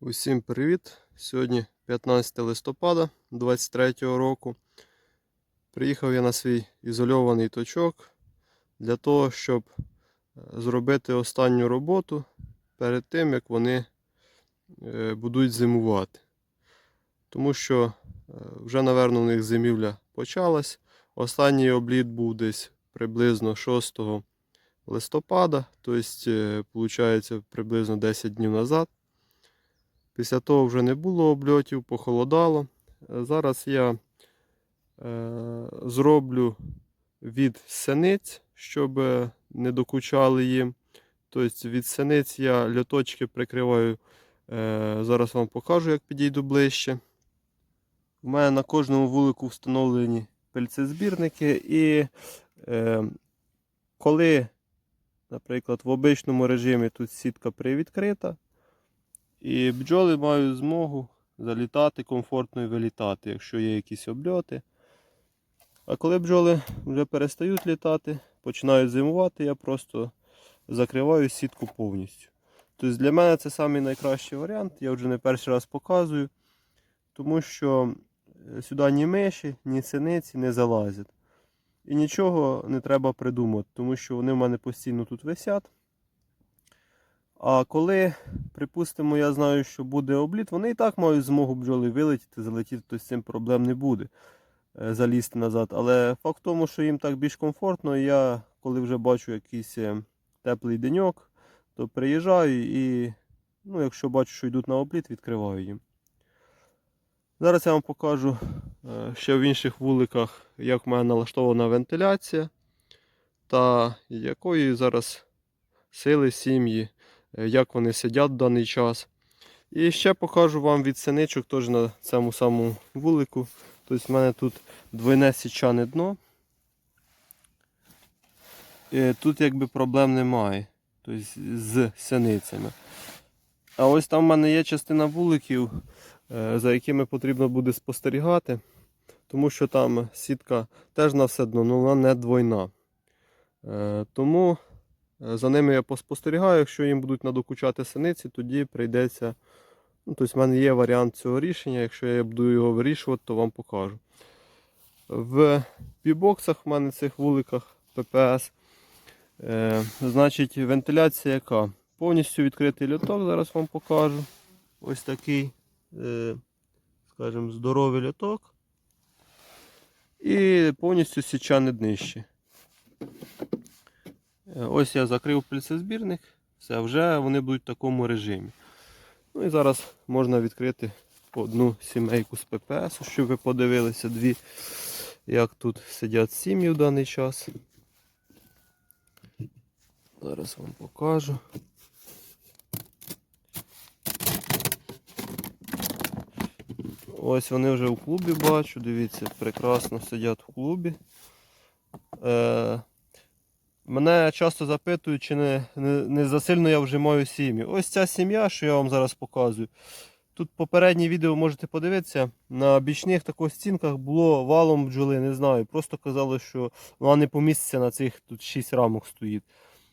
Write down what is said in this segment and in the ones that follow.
Усім привіт! Сьогодні 15 листопада 23 року. Приїхав я на свій ізольований точок для того, щоб е, зробити останню роботу перед тим, як вони е, будуть зимувати. Тому що е, вже, напевно, у них зимівля почалась. Останній обліт був десь приблизно 6 листопада, тобто, виходить, приблизно 10 днів назад. Після того вже не було обльотів, похолодало. Е, Зараз я е, зроблю від синиць, щоб е, не докучали їм. Тобто від синиць я льоточки прикриваю. Е, зараз вам покажу, як підійду ближче. У мене на кожному вулику встановлені пильцезбірники. І е, коли, наприклад, в обичному режимі тут сітка привідкрита, і бджоли мають змогу залітати комфортно і вилітати, якщо є якісь обльоти. А коли бджоли вже перестають літати, починають зимувати, я просто закриваю сітку повністю. Тобто для мене це самий найкращий варіант, я вже не перший раз показую, тому що е, сюди ні миші, ні синиці не залазять. І нічого не треба придумати, тому що вони в мене постійно тут висять. А коли, припустимо, я знаю, що буде обліт, вони і так мають змогу бджоли вилетіти, залетіти, то з цим проблем не буде е, залізти назад. Але факт в тому, що їм так більш комфортно, я, коли вже бачу якийсь е, теплий деньок, то приїжджаю і, ну, якщо бачу, що йдуть на обліт, відкриваю їм. Зараз я вам покажу е, ще в інших вуликах, як в мене налаштована вентиляція та якої зараз сили сім'ї як вони сидять в даний час. І ще покажу вам від синичок теж на цьому самому вулику. Тобто в мене тут двойне січане дно. І тут якби проблем немає. Тобто з синицями. А ось там в мене є частина вуликів, е, за якими потрібно буде спостерігати. Тому що там сітка теж на все дно, але вона не двойна. Е, Тому Е, За ними я поспостерігаю, якщо їм будуть надокучати синиці, тоді прийдеться. Ну, тобто в мене є варіант цього рішення. Якщо я буду його вирішувати, то вам покажу. В пібоксах в мене цих вуликах ППС. Е, значить, вентиляція яка? Повністю відкритий льоток, зараз вам покажу. Ось такий, е, скажімо, здоровий льоток. І повністю січане днище. Е, Ось я закрив пильцезбірник, все, вже вони будуть в такому режимі. Ну і зараз можна відкрити одну сімейку з ППС, щоб ви подивилися дві, як тут сидять сім'ї в даний час. Зараз вам покажу. Ось вони вже в клубі бачу, дивіться, прекрасно сидять в клубі. Е, Мене часто запитують, чи не, не, не засильно я вжимаю сім'ї. Ось ця сім'я, що я вам зараз показую. Тут попереднє відео можете подивитися. На бічних таких стінках було валом бджоли, не знаю. Просто казали, що вона не поміститься на цих тут 6 рамок стоїть.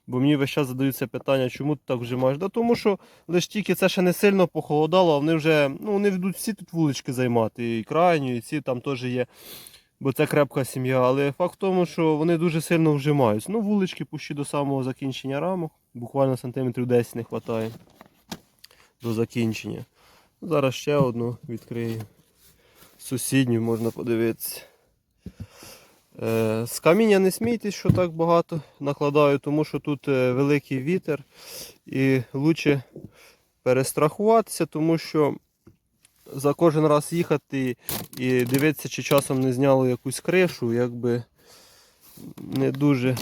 Бо мені весь час задаються питання, чому ти так вжимаєш? Да тому що лише тільки це ще не сильно похолодало, а вони вже ну, вони йдуть всі тут вулички займати. І крайню, і ці там теж є бо це крепка сім'я. Але факт в тому, що вони дуже сильно вжимаються. Ну, вулички пущі до самого закінчення рамок. Буквально сантиметрів 10 не вистачає до закінчення. Зараз ще одну відкрию. Сусідню можна подивитися. Е, з каміння не смійтесь, що так багато накладаю, тому що тут е, великий вітер і краще перестрахуватися, тому що за кожен раз їхати і дивитися, чи часом не зняло якусь кришу, якби не дуже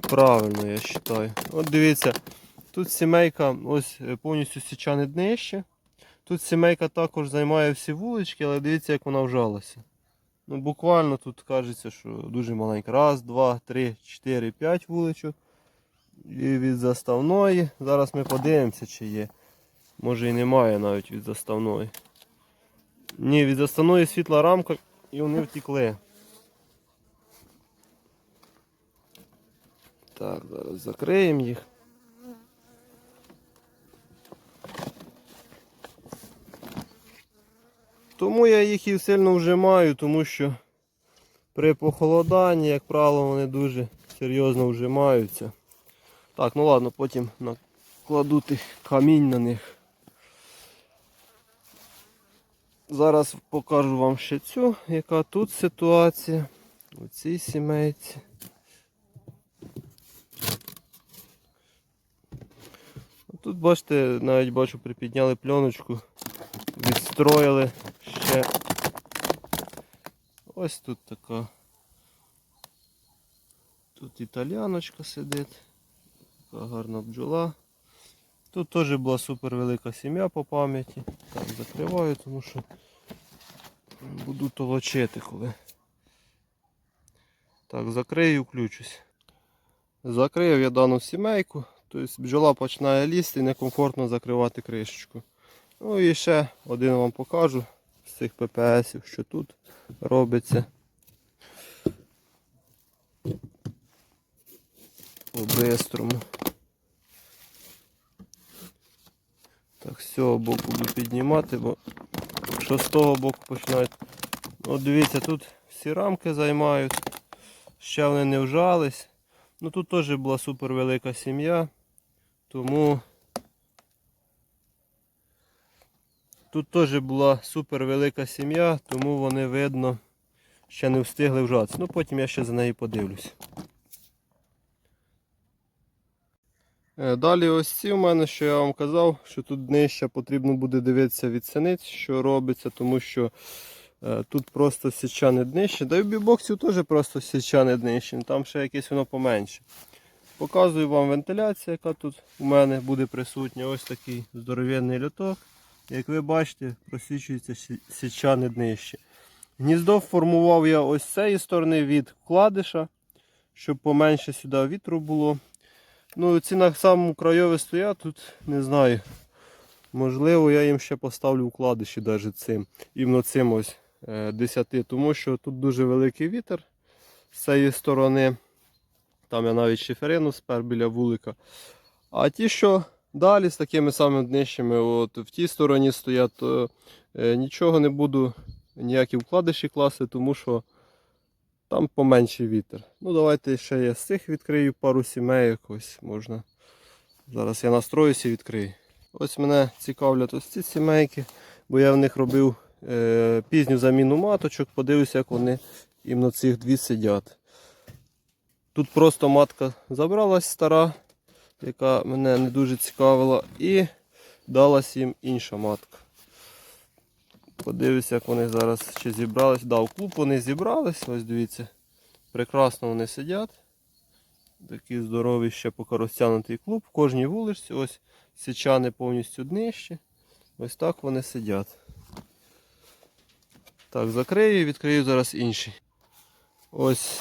правильно, я вважаю. От дивіться, тут сімейка ось е, повністю січане днище. Тут сімейка також займає всі вулички, але дивіться, як вона вжалася. Ну, буквально тут кажеться, що дуже маленька. Раз, два, три, чотири, п'ять вуличок. І від заставної. Зараз ми подивимося, чи є. Може і немає навіть від заставної. Ні, від заставної світла рамка і вони втікли. Так, зараз закриємо їх. Тому я їх і сильно вжимаю, тому що при похолоданні, як правило, вони дуже серйозно вжимаються. Так, ну ладно, потім накладу тих камінь на них. Зараз покажу вам ще цю, яка тут ситуація у цій сімейці. Тут, бачите, навіть бачу, припідняли пленочку, відстроїли ще. Ось тут така. Тут італяночка сидить, така гарна бджола. Тут теж була супер велика сім'я по пам'яті. Так, закриваю, тому що буду толочити коли. Так, закрию включусь. Закрив я дану сімейку, тобто бджола починає лізти і некомфортно закривати кришечку. Ну і ще один вам покажу з цих ППСів, що тут робиться. По-бистрому. Так, з цього боку буду піднімати, бо з того боку починають. От дивіться, тут всі рамки займають, ще вони не вжались. Ну тут теж була супер велика сім'я, тому тут теж була супер велика сім'я, тому вони видно ще не встигли вжатися. Ну потім я ще за нею подивлюсь. Е, Далі ось ці у мене, що я вам казав, що тут нижче потрібно буде дивитися від синиць, що робиться, тому що е, тут просто січане днище. Да і в бібоксів теж просто січане днище, там ще якесь воно поменше. Показую вам вентиляцію, яка тут у мене буде присутня. Ось такий здоровенний льоток. Як ви бачите, просічується сі- січане днище. Гніздо формував я ось цієї сторони від вкладиша, щоб поменше сюди вітру було. Ну, ці на самому крайові стоять, тут не знаю. Можливо, я їм ще поставлю укладиші навіть цим. Іменно цим ось е, 10, тому що тут дуже великий вітер з цієї сторони. Там я навіть шиферину спер біля вулика. А ті, що далі з такими самими днищами, от в тій стороні стоять, то е, нічого не буду ніякі вкладиші класти, тому що там поменший вітер. Ну давайте ще я з цих відкрию пару сімей якось можна. Зараз я настроюся і відкрию. Ось мене цікавлять ось ці сімейки, бо я в них робив е, пізню заміну маточок, подивлюся, як вони іменно цих дві сидять. Тут просто матка забралась стара, яка мене не дуже цікавила, і далась їм інша матка. Подивлюся, як вони зараз чи зібрались. Да, в клуб вони зібрались, ось дивіться. Прекрасно вони сидять. Такий здоровий ще поки розтягнутий клуб. В кожній вуличці, ось січани повністю днищі. Ось так вони сидять. Так, закрию і відкрию зараз інший. Ось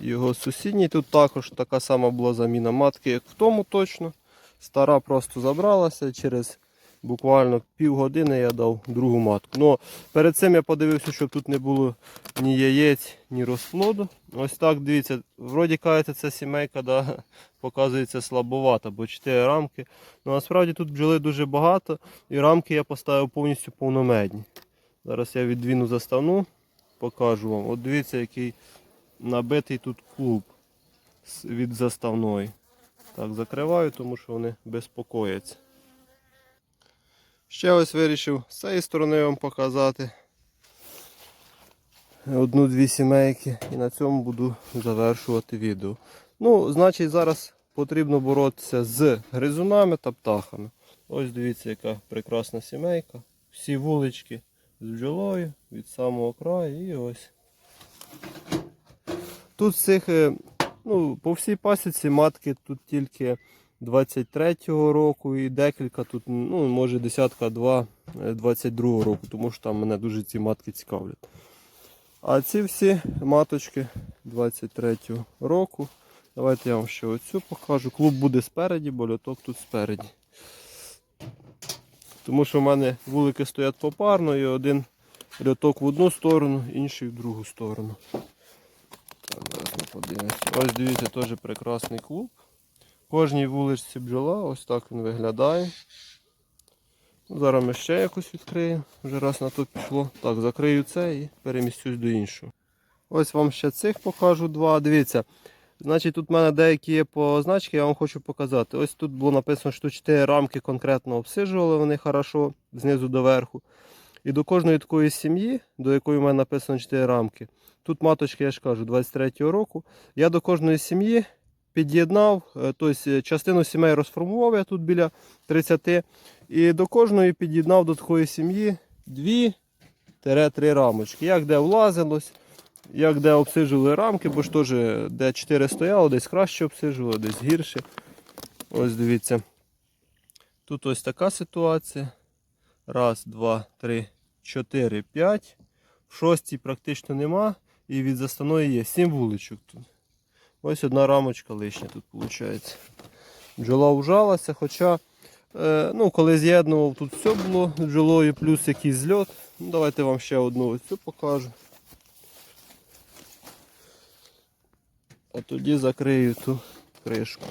його сусідній. Тут також така сама була заміна матки, як в тому точно. Стара просто забралася через буквально півгодини я дав другу матку. Ну, перед цим я подивився, щоб тут не було ні яєць, ні розплоду. Ось так, дивіться, вроді кажете, ця сімейка да, показується слабовата, бо 4 рамки. Ну насправді тут бджоли дуже багато і рамки я поставив повністю повномедні. Зараз я відвіну заставну, покажу вам. От дивіться, який набитий тут клуб від заставної. Так, закриваю, тому що вони безпокояться. Ще ось вирішив з цієї сторони вам показати одну-дві сімейки і на цьому буду завершувати відео. Ну, значить, зараз потрібно боротися з гризунами та птахами. Ось дивіться, яка прекрасна сімейка. Всі вулички з бджолою від самого краю і ось. Тут цих, е, ну, по всій пасіці матки тут тільки 23-го року і декілька тут, ну, може десятка два е, 22-го року, тому що там мене дуже ці матки цікавлять. А ці всі маточки 23-го року. Давайте я вам ще оцю покажу. Клуб буде спереді, бо льоток тут спереді. Тому що в мене вулики стоять попарно і один льоток в одну сторону, інший в другу сторону. Так. Ось дивіться, теж прекрасний клуб. Кожній вуличці бджола, ось так він виглядає. Зараз ми ще якось відкриємо. Вже раз на то пішло. Так, закрию це і перемістюсь до іншого. Ось вам ще цих покажу два. Дивіться. Значить, тут в мене деякі є позначки, я вам хочу показати. Ось тут було написано, що 4 рамки конкретно обсиджували вони хорошо, знизу до верху. І до кожної такої сім'ї, до якої в мене написано 4 рамки, тут маточки, я ж кажу, 23-го року, я до кожної сім'ї під'єднав, е, тобто частину сімей розформував я тут біля 30, і до кожної під'єднав до такої сім'ї 2-3 рамочки. Як де влазилось, як де обсиджували рамки, бо ж теж де 4 стояло, десь краще обсиджували, десь гірше. Ось дивіться. Тут ось така ситуація. Раз, два, три, чотири, п'ять. В шостій практично нема. І від заставної є 7 вуличок тут. Ось одна рамочка лишня тут виходить. Бджола вжалася, хоча, е, ну, коли з'єднував, тут все було бджолою, плюс якийсь зльот. Ну, давайте вам ще одну ось цю покажу. А тоді закрию ту кришку.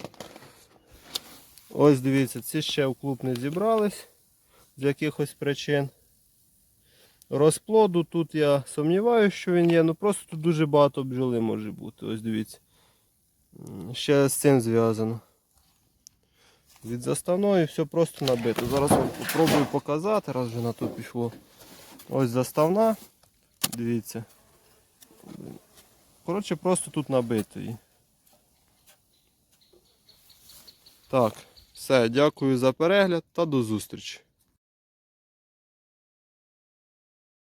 Ось дивіться, ці ще в клуб не зібрались з якихось причин. Розплоду тут я сумніваюся, що він є, ну просто тут дуже багато бджоли може бути. Ось дивіться. Ще з цим зв'язано. Від заставної все просто набито. Зараз спробую показати, раз вже на то пішло. Ось заставна. Дивіться. Коротше, просто тут набито її. Так, все, дякую за перегляд та до зустрічі.